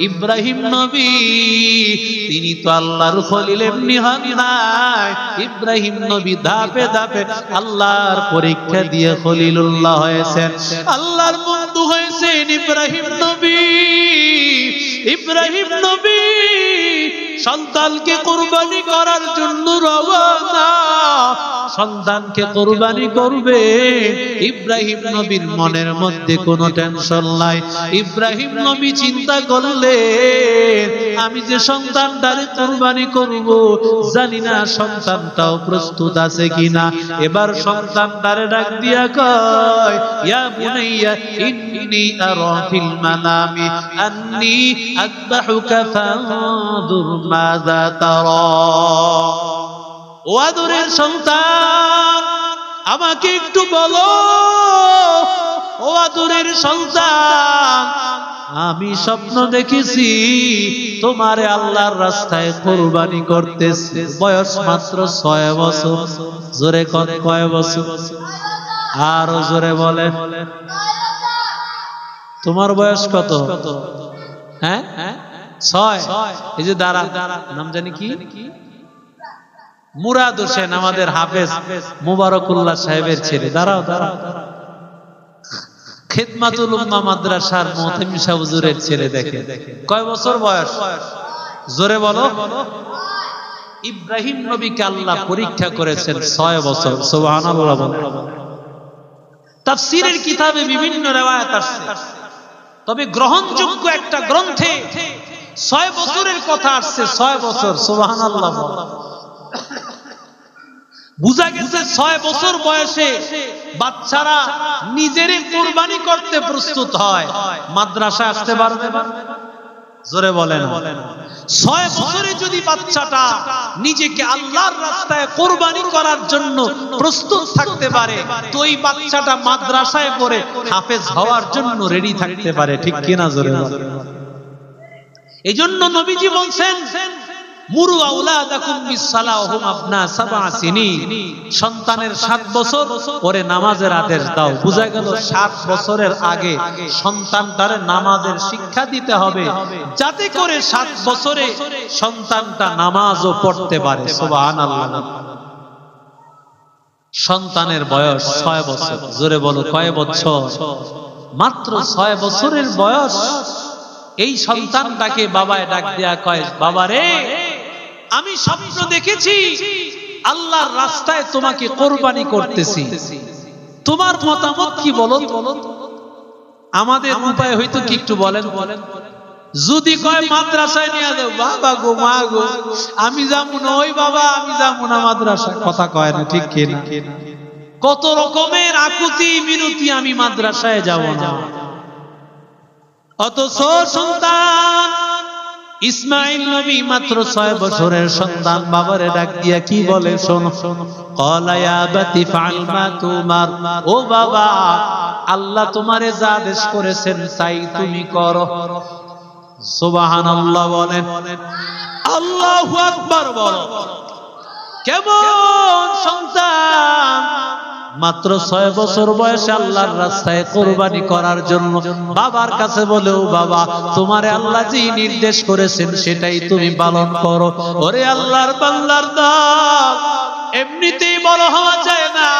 ইব্রাহিম নবী। তিনি তো আল্লাহর খলিল এমনি হন নাই। ইব্রাহিম নবী ধাপে ধাপে আল্লাহর পরীক্ষা দিয়ে খলিলুল্লাহ হয়েছেন। আল্লাহর বন্ধু হয়েছেন ইব্রাহিম নবী। ইব্রাহিম নবী সন্তানকে কোরবানি করার জন্য রওনা। সন্তানকে কোরবানি করবে। ইব্রাহিম নবীর মনের মধ্যে কোনো টেনশন নাই। ইব্রাহিম নবী চিন্তা করলে আমি যে সন্তানটারে কোরবানি করব, জানি না সন্তানটাও প্রস্তুত আছে কিনা। এবার সন্তানটারে ডাক দিয়া কয়, ইয়া বুনাইয়া, ইন্নী আরা ফিল মানামি, আন্নী আযবাহুকা ফানজুর মাযা তারা। ও আদরের সন্তান, আমাকে একটু বলো। ও আদরের সন্তান, আমি স্বপ্ন দেখেছি তোমারে আল্লাহর রাস্তায় কোরবানি করতেছে। বয়স মাত্র ছয় বছর, জোরে কয় বছর? আরও জোরে বলে। তোমার বয়স কত? হ্যাঁ? ছয়। এই যে দাঁড়া, নাম জানি কি? মুরাদ হোসেন আমাদের হাফেজ মুবারকুল্লাহ সাহেবের ছেলে। দাঁড়াও দাঁড়াও। খেদমাতুল উম্মা মাদ্রাসার মোহতামিম শাহ হুজুরের ছেলে দেখে কয় বছর বয়স? জোরে বলো। ইব্রাহিম নবীকে আল্লাহ পরীক্ষা করেছেন ছয় বছর। সুবহানাল্লাহ বলো তাফসীরের কিতাবে বিভিন্ন রেওয়ায়াত আসছে। তবে গ্রহণযোগ্য একটা গ্রন্থে ছয় বছরের কথা আসছে, ছয় বছর। সুবহানাল্লাহ বলো বুঝা গেছে ছয় বছর বয়সে বাচ্চারা নিজের কোরবানি করতে প্রস্তুত হয়। মাদ্রাসা আসতে পারবে জোরে বলেন। ছয় বছরে যদি বাচ্চাটা নিজেকে আল্লাহর রাস্তায় কোরবানি করার জন্য প্রস্তুত থাকতে পারে, তো ওই বাচ্চাটা মাদ্রাসায় পড়ে হাফেজ হওয়ার জন্য রেডি থাকতে পারে। ঠিক কিনা জোরে এই জন্য নবীজি বলছেন মুরু আউলাদাকুম বিসসালাহুম আবনা সাবআ সিনিন। সন্তানের 7 বছর, পরে নামাজের আদেশ দাও। বুঝা গেল 7 বছরের আগে সন্তানটারে নামাজের শিক্ষা দিতে হবে। যাতে করে 7 বছরে সন্তানটা নামাজও পড়তে পারে। সুবহানাল্লাহ। সন্তানের বয়স 6 বছর। জোরে বলো, কয় বছর? মাত্র 6 বছরের বয়স। এই সন্তানটাকে বাবায় ডাক দেয়া কয়, বাবারে আমি স্বপ্ন দেখেছি আল্লাহর রাস্তায় তোমাকে কোরবানি করতেছি। তোমার মতামত কি বলো আমাদের উপায় হয়তো কি একটু বলেন? বলেন যদি কয় মাদ্রাসায় নিয়ে যাও, বাবা গো, মা গো, আমি যাব না, ওই বাবা, আমি যাব না মাদ্রাসা। কথা কয় না, ঠিক কিনা কত রকমের আকুতি মিনতি আমি মাদ্রাসায় যাব না। অথচ সন্তান ইসমাইল নবী মাত্র ছয় বছরের সন্তান, বাবারে ডাক দিয়া কি বলে শোনো? তোমার। ও বাবা, আল্লাহ তোমারে যা আদেশ করেছেন তাই তুমি করো। সুবহানাল্লাহ বলেন। আল্লাহু আকবার বলো। কেমন সন্তান? মাত্র ছয় বছর বয়সে আল্লাহর রাস্তায় কোরবানি করার জন্য বাবার কাছে বলেও, বাবা, তোমার আল্লাহ যে নির্দেশ করেছেন সেটাই তুমি পালন করো। ওরে আল্লাহর বাংলার দল, এমনিতেই বড় হওয়া যায় না।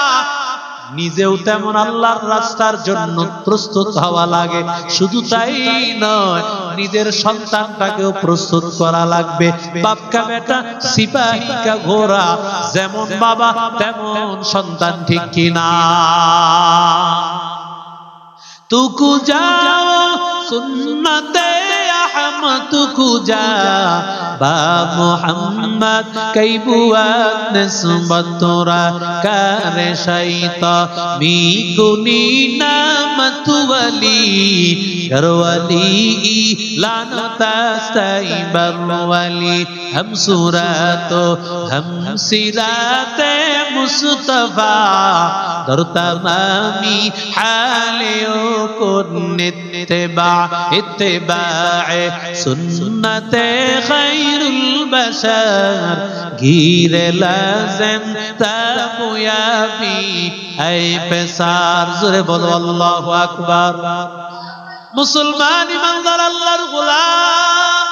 নিজেও তেমন আল্লাহর রাস্তার জন্য প্রস্তুত হওয়া লাগে। শুধু তাই নয়, নিজের সন্তানটাকেও প্রস্তুত করা লাগবে। বাপকা বেটা, সিপাহিকা ঘোড়া, যেমন বাবা, তেমন সন্তান ঠিক কিনা? তুকু যাও, সুন্নতে আহমদ তুকু যা বা মোহাম্মদ কই বুয়াত নিসবত তোরা কারে শাইতা رحمت ولی کر ولی لانتا سائی بر ولی ہم سورات ہم سرات مصطفیٰ در تمامی حالیوں کو اتباع اتباع سنت خیر البشر گیر لازم تابویا بھی اے پسار زر بولو اللہ আকবার। মুসলমান ইমানদার আল্লাহর গোলাম।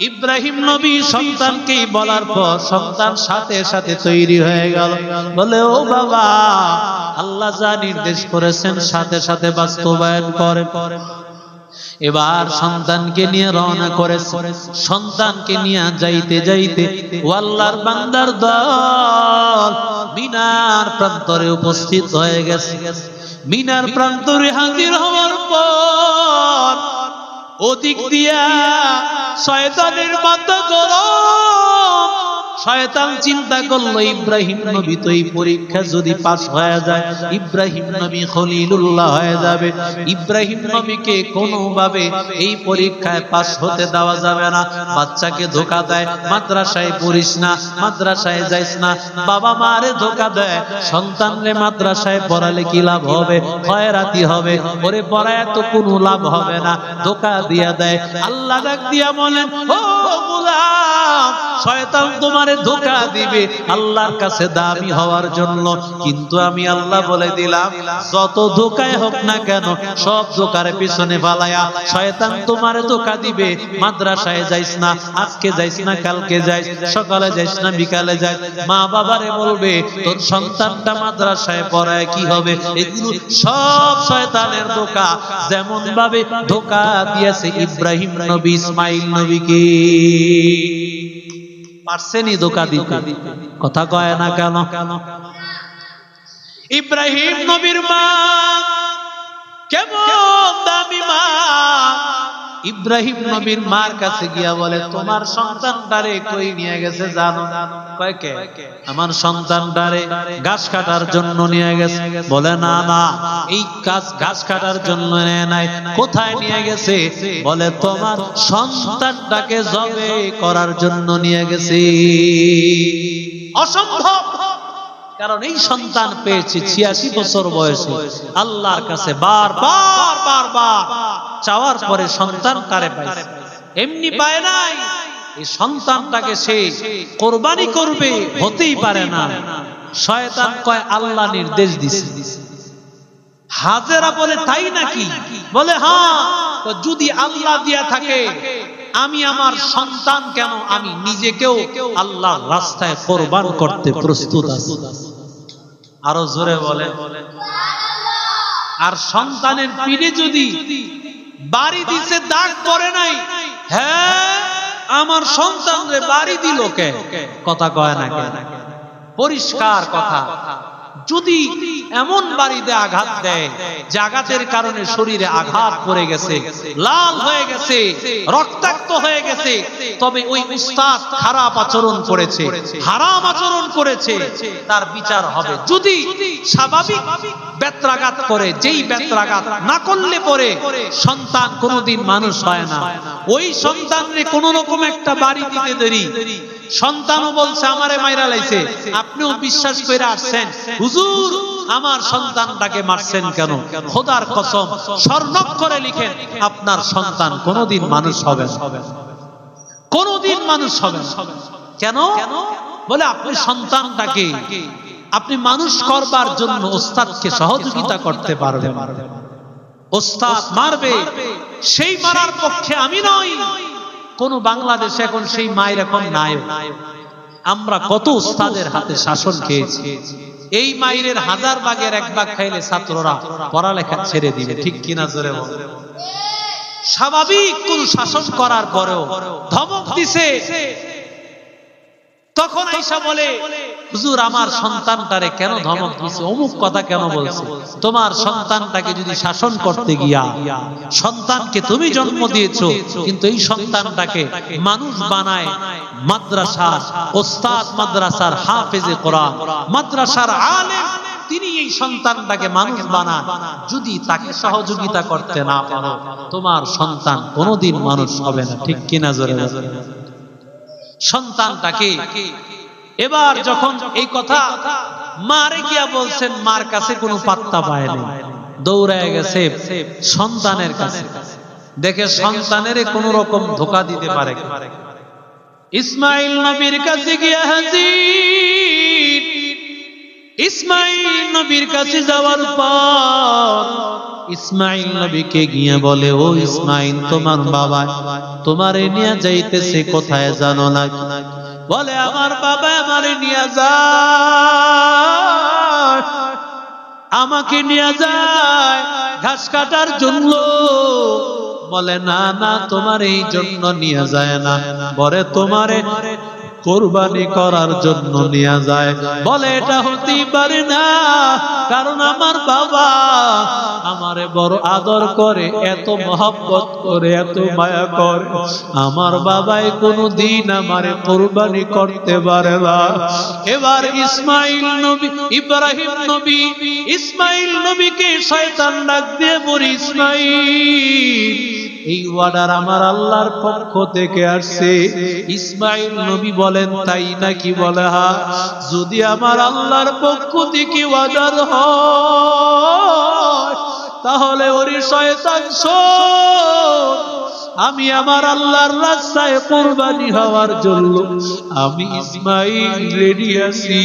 ইব্রাহিম নবী সন্তানকে বলার পর সন্তান সাথে সাথে তৈরি হয়ে গেল। বলে, ও বাবা, আল্লাহ যা নির্দেশ করেছেন সাথে সাথে বাস্তবায়ন করে। পরে এবার সন্তানকে নিয়ে রওনা করে সন্তানকে নিয়ে যাইতে যাইতে ও আল্লাহর বান্দার দল মিনার প্রান্তরে উপস্থিত হয়ে গেছে। মিনার প্রান্তরে হাজির হওয়ার পর ওদিক দিয়া শয়তানের মাথা গরম শয়তান চিন্তা করল, ইব্রাহিম নবী তো এই পরীক্ষা যদি পাস হয়ে যায়, ইব্রাহিম নবী খলিলুল্লাহ হয়ে যাবে। ইব্রাহিম নবীকে কোনোভাবে এই পরীক্ষায় পাস হতে দেওয়া যাবে না। বাচ্চাকে ধোকা দেয়, মাদ্রাসায় পড়িস না, মাদ্রাসায় যাইস না। বাবা মারে ধোকা দেয়, সন্তানরে মাদ্রাসায় পড়ালে কি লাভ হবে? খয়রাতি হবে। ওরে পড়ায় তো কোনো লাভ হবে না। ধোকা দিয়া দেয়। আল্লাহ ডাক দিয়া বলেন, ও গোলাম, শয়তান তোমারে ধোকা দিবে, আল্লাহর কাছে দামি হওয়ার জন্য। কিন্তু আমি আল্লাহ বলে দিলাম, যত ধোকায় হোক না কেন, সব ধোকার পিছনে ফালায়া, শয়তান তোমারে ধোকা দিবে, মাদ্রাসায় যাইস না, আজকে যাইস না, কালকে যাইস, সকালে যাইস না, বিকালে যাইস। মা বাবারে বলবে, তোর সন্তানটা মাদ্রাসায় পড়ায় কি হবে? এগুলো সব শয়তানের ধোকা। যেমন ভাবে ধোকা দিয়েছে ইব্রাহিম নবী, ইসমাইল নবীকে। পারছেনি ধোকা দিতে। কথা কয় না কেন কেন? ইব্রাহিম নবীর মা কেমন দামি মা? ইব্রাহিম নবীর মার কাছে গিয়া বলে, তোমার সন্তানটারে কই নিয়ে গেছে জানো? কয় কে? আমার সন্তানটারে ঘাস কাটার জন্য নিয়ে গেছে। বলে, না না, এই কাজ ঘাস কাটার জন্য নেয় নাই। কোথায় নিয়ে গেছে? বলে, তোমার সন্তানটাকে জবে করার জন্য নিয়ে গেছে। অসম্ভব! কারণ এই সন্তান পেয়েছে ছিয়াশি বছর বয়সে। আল্লাহর কাছে বারবার বারবার চাওয়ার পরে সন্তান কারে পাইছে? এমনি পায় নাই। এই সন্তানটাকে সে কোরবানি করবে, হতেই পারে না। শয়তান কয়, আল্লাহ নির্দেশ দিছে। হাজেরা বলে, তাই নাকি? বলে হ্যাঁ যদি আল্লাহ দিয়া থাকে, আমি আমার সন্তান কেন আমি নিজেকেও আল্লাহর রাস্তায় কোরবান করতে প্রস্তুত আছি? আরও জোরে বলে, আর সন্তানের পিঠে যদি বাড়ি দিছে, দাগ পরে নাই। হ্যাঁ আমার সন্তান বাড়ি দিল কে? কথা কয় না পরিষ্কার কথা। যদি এমন বাড়িতে আঘাত দেয় যে আঘাতের কারণে শরীরে আঘাত পড়ে গেছে, লাল হয়ে গেছে, রক্তাক্ত হয়ে গেছে, তবে ওই উস্তাদ খারাপ আচরণ করেছে, হারাম আচরণ করেছে, তার বিচার হবে। যদি স্বাভাবিক বেত্রাঘাত করে, যেই বেত্রাঘাত না করলে পরে সন্তান কোনোদিন মানুষ হয় না। ওই সন্তানরে কোন রকম একটা বাড়ি দিতে দেরি সন্তানও বলছে আমারে মাইরা লাইছে। আপনিও বিশ্বাস করে আসছেন হুজুর আমার সন্তানটাকে মারছেন কেন? খোদার কসম স্বর্ণক্ষরে লিখেন আপনার সন্তান কোনোদিন মানুষ হবে। কোনোদিন মানুষ হবে কেন? বলে আপনি সন্তানটাকে আপনি মানুষ করবার জন্য ওস্তাদকে সহযোগিতা করতে পারবেন। ওস্তাদ মারবে সেই মারার পক্ষে আমি নই। কোন বাংলাদেশে এখন সেই মায়ের এখন নাই। আমরা কত উস্তাদের হাতে শাসন খেয়েছি। এই মায়ের হাজার বাগের এক ভাগ খাইলে ছাত্ররা পড়ালেখা ছেড়ে দিবে, ঠিক কিনা জোরে স্বাভাবিক কোন শাসন করার পরেও ধমক দিছে তখন আইসা বলে, হুজুর, আমার সন্তানটারে কেন ধমক দিছে? অমুক কথা কেন বলছে? তোমার সন্তানটাকে যদি শাসন করতে গিয়া, সন্তানকে তুমি জন্ম দিয়েছ, কিন্তু এই সন্তানটাকে মানুষ বানায় মাদ্রাসার ওস্তাদ মাদ্রাসার হাফেজে কোরআন, মাদ্রাসার আলেম, তিনি এই সন্তানটাকে মানুষ বানান যদি তাকে সহযোগিতা করতে না পারো, তোমার সন্তান কোনোদিন মানুষ হবে না। ঠিক কিনা জোরে জোরে সন্তানটাকে। এবার যখন এই কথা মারে গিয়া বলছেন মার কাছে কোনো পাত্তা পায়নি দৌড়ায় গেছে সন্তানের কাছে। দেখে সন্তানের কোন রকম ধোকা দিতে পারে। ইসমাইল নবীর কাছে গিয়া হাজির। ইসমাইল নবীর কাছে যাওয়ার পর ইসমাইল নবীকে গিয়ে বলে, ও ইসমাইল, তোমার বাবা তোমারে নিয়ে যাইতেছে কোথায় জানো না? বলে, আমার বাবা আমারে নিয়ে যায়, আমাকে নিয়ে যায় ঘাস কাটার জন্য। বলে, না না, তোমার এই জন্য নিয়ে যায় না। বলে তোমারে কোরবানি করার জন্য নিয়ে যায়। বলে, এটা হতেই পারে না। কারণ আমার বাবা আমারে বড় আদর করে, এত মহব্বত করে, এত মায়া করে। আমার বাবাই কোনো দিন আমারে কোরবানি করতে পারে না। এবার ইসমাইল নবী, ইব্রাহিম নবী, ইসমাইল নবীকে শয়তান ডাক দিয়ে বলি, ইসমাইল এই অর্ডার আমার আল্লাহর পক্ষ থেকে আসছে। ইসমাইল নবী বলেন, তাই নাকি বলে হা? যদি আমার আল্লাহর পক্ষ থেকে অর্ডার হয়, তাহলে ওরে শয়তান আমি আমার আল্লাহর রাস্তায় কোরবানি হওয়ার জন্য আমি ইসমাইল রেডি আছি।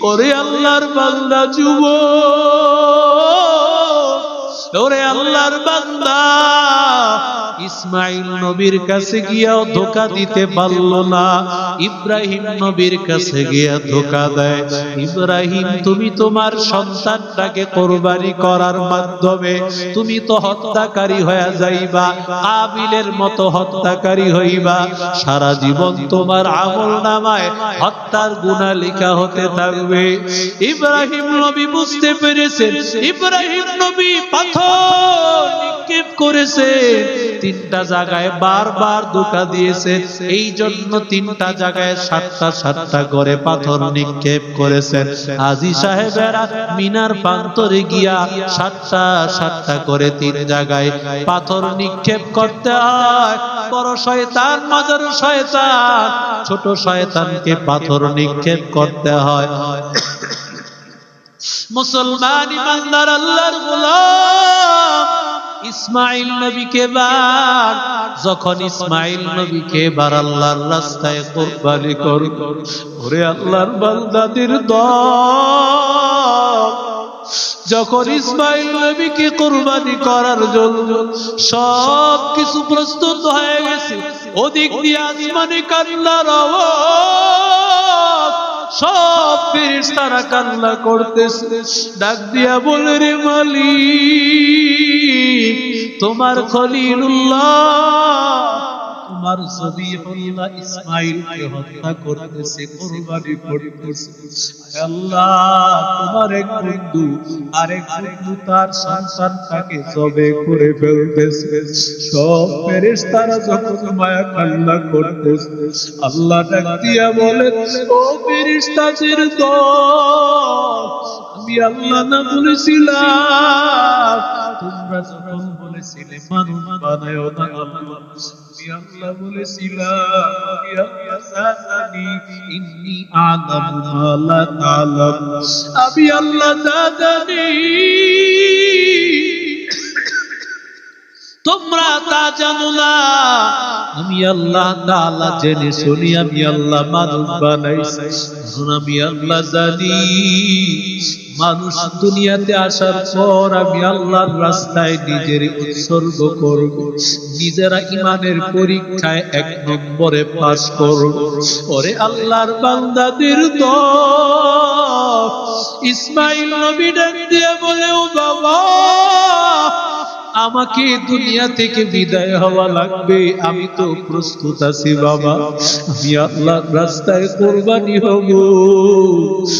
ওরে আল্লাহর বান্দা, যুবক! ওরে আল্লাহর বান্দা ইসমাইল নবীর কাছে গিয়াও ধোকা দিতে পারল না। ইব্রাহিম নবীর কাছে গিয়া ধোকা দেয়, ইব্রাহিম, তুমি তোমার সন্তানটাকে কোরবানি করার মাধ্যমে তুমি তো হত্যাকারী হয়ে যাইবা আবিলের মতো হত্যাকারী হইবা। সারা জীবন তোমার আমল নামায় হত্যার গুণা লেখা হতে থাকবে। ইব্রাহিম নবী বুঝতে পেরেছেন, ইব্রাহিম নবী পাথর নিক্ষেপ করেছে। তিনটা জায়গায় বারবার ধোকা দিয়েছে। এই জন্য তিনটা জায়গায় সাতটা সাতটা করে পাথর নিক্ষেপ করেছেন আজি সাহেবেরা মিনার প্রান্তরে গিয়া সাতটা সাতটা করে তিন জায়গায় পাথর নিক্ষেপ করতে হয়। বড় শয়তান মজার শয়তান ছোট শয়তানকে পাথর নিক্ষেপ করতে হয়। মুসলমান ইমানদার আল্লাহর গোলাম। ইসমাইল নবীকে বার যখন ইসমাইল নবীকে বার আল্লাহর রাস্তায় কোরবানি করি ওরে আল্লাহর বান্দাদের দল। যখন ইসমাইল নবীকে কোরবানি করার জন্য সব কিছু প্রস্তুত হয়ে গেছে, ওদিক দিয়ে আসমানে কান্নার আওয়াজ। সব ফেরেশতারা কান্না করতেছে। ডাক দিয়া বলে রে মালিক তোমার খলিলুল্লাহ তোমার জবিহুল্লাহ ইসমাইলকে হত্যা করতেছে, কুরবানি করতেছে। আল্লাহ, তোমার এক বন্ধু, আরেক বন্ধু তার সন্তানটাকে জবে করে ফেলতেছে। সব ফেরেশতারা যখন মায়া কান্না করতেছে, আল্লাহ ডাক দিয়া বলে, ও ফেরেশতাদের দল আমি আল্লাহ না বলেছিলাম। তোমরা যখন বলেছিলে, মানুষ বানায় না আল্লাহ। আল্লাহ বলেছিলাম আমি আল্লাহ জানি ইন্নি আলামু মা লা তাআলাম। আমি আল্লাহ জানি। তোমরা তা জানো না। আমি আল্লাহ তাআলা জেনে শুনি, আমি আল্লাহ মানুষ বানাইছি আমি আল্লাহ জানি, মানুষ দুনিয়াতে আসার পর আমি আল্লাহর রাস্তায় নিজের উৎসর্গ করব, নিজেরা ইমানের পরীক্ষায় এক নম্বরে পাস করব। ওরে আল্লাহর বান্দাদের দল, ইসমাইল নবী ডাক দিয়ে বলে, ও বাবা আমাকে দুনিয়া থেকে বিদায় হওয়া লাগবে। আমি তো প্রস্তুত আছি, বাবা। আমি আল্লাহর রাস্তায় কোরবানি হব।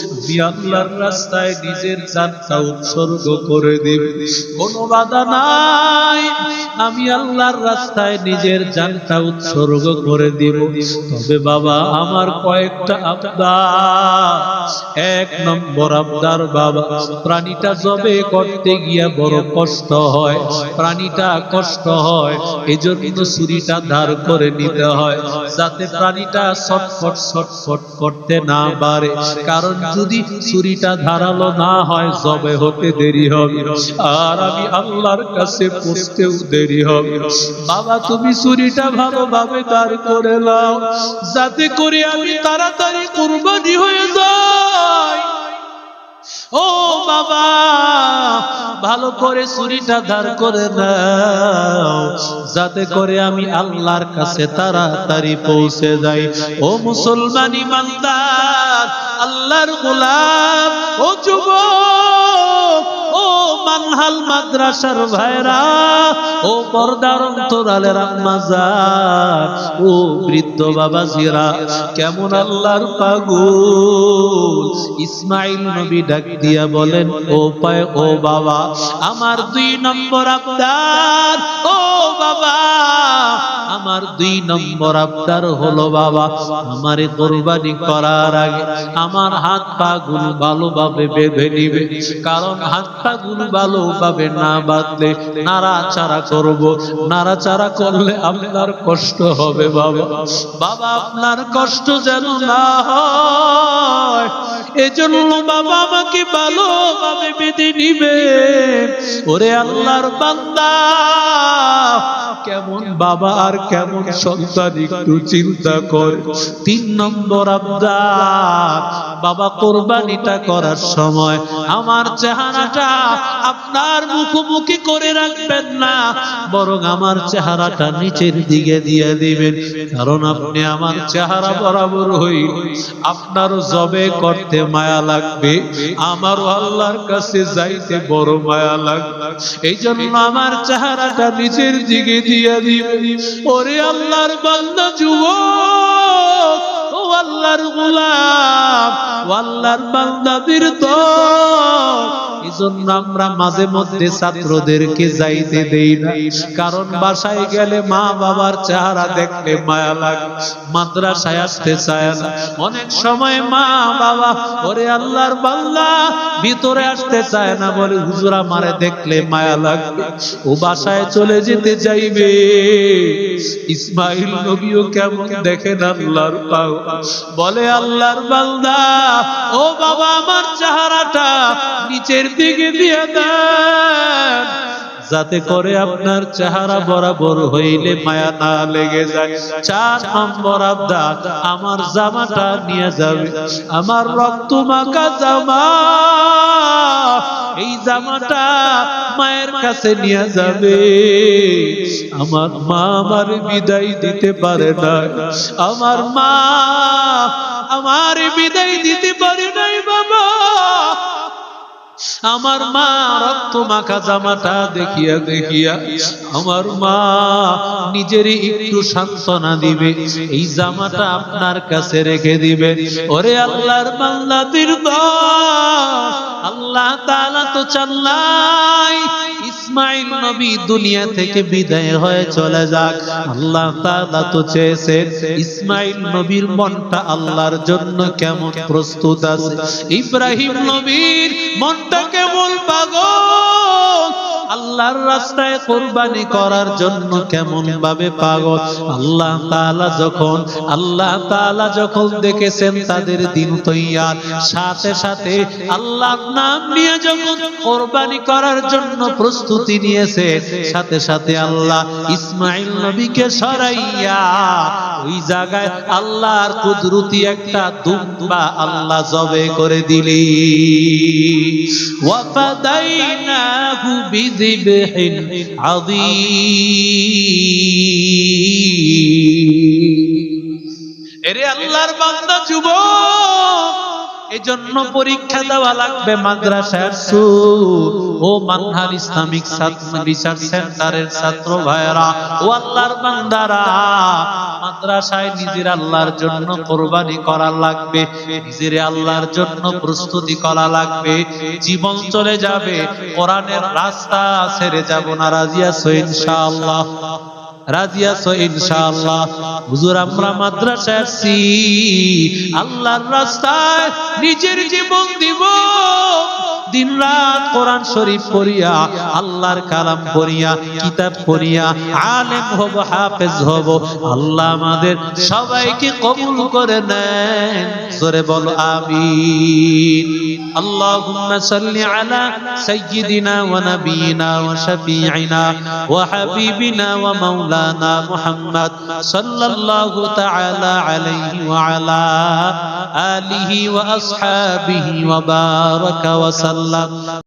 আমি আল্লাহর রাস্তায় নিজের জানটা উৎসর্গ করে দেব। কোনো বাধা নাই। আমি আল্লাহর রাস্তায় নিজের জানটা উৎসর্গ করে দিব। তবে বাবা, আমার কয়েকটা আবদার। এক নম্বর আবদার, বাবা, প্রাণীটা জবে করতে গিয়া বড় কষ্ট হয়। প্রাণীটা কষ্ট হয় এই জন্য ছুরিটা ধার করে নিতে হয়। যাতে প্রাণীটা ছটফট ছটফট করতে না পারে। কারণ যদি ছুরিটা ধারালো না হয়, জবে হতে দেরি হবে। আর আমি আল্লাহর কাছে পৌঁছতেও দেরি হবে। বাবা, তুমি ছুরিটা ভালোভাবে ধার করে নাও। যাতে করে আমি তাড়াতাড়ি কুরবানি হয়ে যাই। ও বাবা, ভালো করে ছুরিটা ধার করে নাও যাতে করে আমি আল্লাহর কাছে তাড়াতাড়ি পৌঁছে যাই। ও মুসলমান ইমানদার, আল্লাহর গোলাম, ও যুবক মানহাল মাদ্রাসার ভাইরা, ও পর্দার অন্তরালের আম্মাজান ও বৃদ্ধ বাবাজিরা কেমন আল্লাহর পাগল। ইসমাইল নবী ডাক দিয়া বলেন, ও পায়, ও বাবা, আমার দুই নম্বর আবদার, ও বাবা, আমার দুই নম্বর আবদার হলো বাবা, আমারে কোরবানি করার আগে আমার হাত পা গুলো ভালোভাবে বেঁধে নিবে, কারণ হাত পা গুলো ভালোভাবে না বাঁধলে নাড়াচাড়া করব। নাড়াচাড়া করলে আপনার কষ্ট হবে বাবা। বাবা, আপনার কষ্ট যেন না হয়। এজন্য বাবা আমাকে ভালোভাবে বেঁধে নিবে। ওরে আল্লাহর বান্দা, কেমন বাবা আর কেমন সন্তান একটু চিন্তা কর। তিন নম্বর আবদার, বাবা কোরবানিটা করার সময় আমার চেহারাটা আপনার মুখোমুখি করে রাখবেন না, বরং আমার চেহারাটা নিচের দিকে দিয়ে দিবেন। কারণ আপনি আমার চেহারা বরাবর হই। আপনার জবে করতে মায়া লাগবে আমার আল্লাহর কাছে যাইতে বড় মায়া লাগবে। এই জন্য আমার চেহারাটা নিচের দিকে দিয়ে দিবে ওরে আল্লাহর বান্দা যুবক, ও আল্লাহর গোলাম আল্লাহর বান্দাদের তো এই জন্য আমরা মাঝে মধ্যে ছাত্রদেরকে যাইতে দেই না। কারণ বাসায় গেলে মা বাবার চেহারা দেখলে মায়া লাগে, মাদ্রাসায় আসতে চায় না। অনেক সময় মা বাবা, ওরে আল্লাহর বান্দা, ভিতরে আসতে চায় না। বলে, হুজুরা মারে দেখলে মায়া লাগবে। ও বাসায় চলে যেতে চাইবে। ইসমাইল নবীও কেমন দেখেন আল্লাহর পাও বলে, আল্লাহর বান্দা, ও বাবা, আমার চেহারাটা নিচের দিকে দিয়ে দেন। যাতে করে আপনার চেহারা বরাবর হইলে মায়া না লেগে যায়। চার নম্বর আবদার আমার জামাটা নিয়ে যাবে। আমার রক্ত মাখা জামা, এই জামাটা মায়ের কাছে নিয়ে যাবে। আমার মা আমার বিদায় দিতে পারে না। আমার মা আমার বিদায় দিতে পারে নাই বাবা। আমার মা রক্ত মাখা জামাটা দেখিয়া দেখিয়া আমার মা নিজেরই একটু সান্ত্বনা দিবে, এই জামাটা আপনার কাছে রেখে দিবে। ওরে আল্লাহর বান্দাদের দল আল্লাহ তাআলা তো চাল্লাই। ইসমাইল নবী দুনিয়া থেকে বিদায় হয়ে চলে যাক, আল্লাহ তাআলা তো চেয়েছেন, ইসমাইল নবীর মনটা আল্লাহর জন্য কেমন প্রস্তুত আছে। ইব্রাহিম নবীর মনটা কেমন পাগল। আল্লাহর রাস্তায় কোরবানি করার জন্য কেমন ভাবে পাগল? আল্লাহ তাআলা যখন, আল্লাহ তাআলা যখন দেখেছেন তাদের দিন তৈয়ার, সাথে সাথে আল্লাহর নাম নিয়ে যখন কোরবানি করার জন্য প্রস্তুতি নিয়েছে সাথে সাথে আল্লাহ ইসমাইল নবীকে সরাইয়া ওই জায়গায় আল্লাহর কুদরতি একটা দুম্বা আল্লাহ জবে করে দিলি। ওয়াফাদাইনাহু বিযিবহিন عظيم. এরে আল্লাহর বান্দা যুবক এজন্য পরীক্ষা দেওয়া লাগবে মাদ্রাসার সুর। ও মানহার ইসলামিক রিসার্চ সেন্টারের ছাত্র ভাইরা ও আল্লাহর বান্দারা, মাদ্রাসায় নিজের আল্লাহর জন্য কোরবানি করা লাগবে, নিজের আল্লাহর জন্য প্রস্তুতি করা লাগবে, জীবন চলে যাবে, কোরআনের রাস্তা ছেড়ে যাব না রাজিয়া আছো ইনশাআল্লাহ? রাজি আছো ইনশাআল্লাহ? হুজুর আমরা মাদ্রাসায় আসছি। আল্লাহর রাস্তায় নিজের জীবন দিব। দিন রাত কোরআন শরীফ পড়িয়া, আল্লাহর কালাম পড়িয়া, কিতাব পড়িয়া, আলেম হব, হাফেজ হব, আল্লাহ আমাদের সবাইকে কবুল করে নেন। জোরে বলো, আমিন। আল্লাহুম্মা সাল্লি আলা সাইয়্যিদিনা ওয়া নাবিয়িনা ওয়া শাফিঈনা ওয়া হাবিবিনা ওয়া মাওলানা মুহাম্মদ সাল্লাল্লাহু তাআলা আলাইহি ওয়া আলা আলিহি ওয়া আসহাবিহি ওয়া বারাকা ওয়া সাল্লাম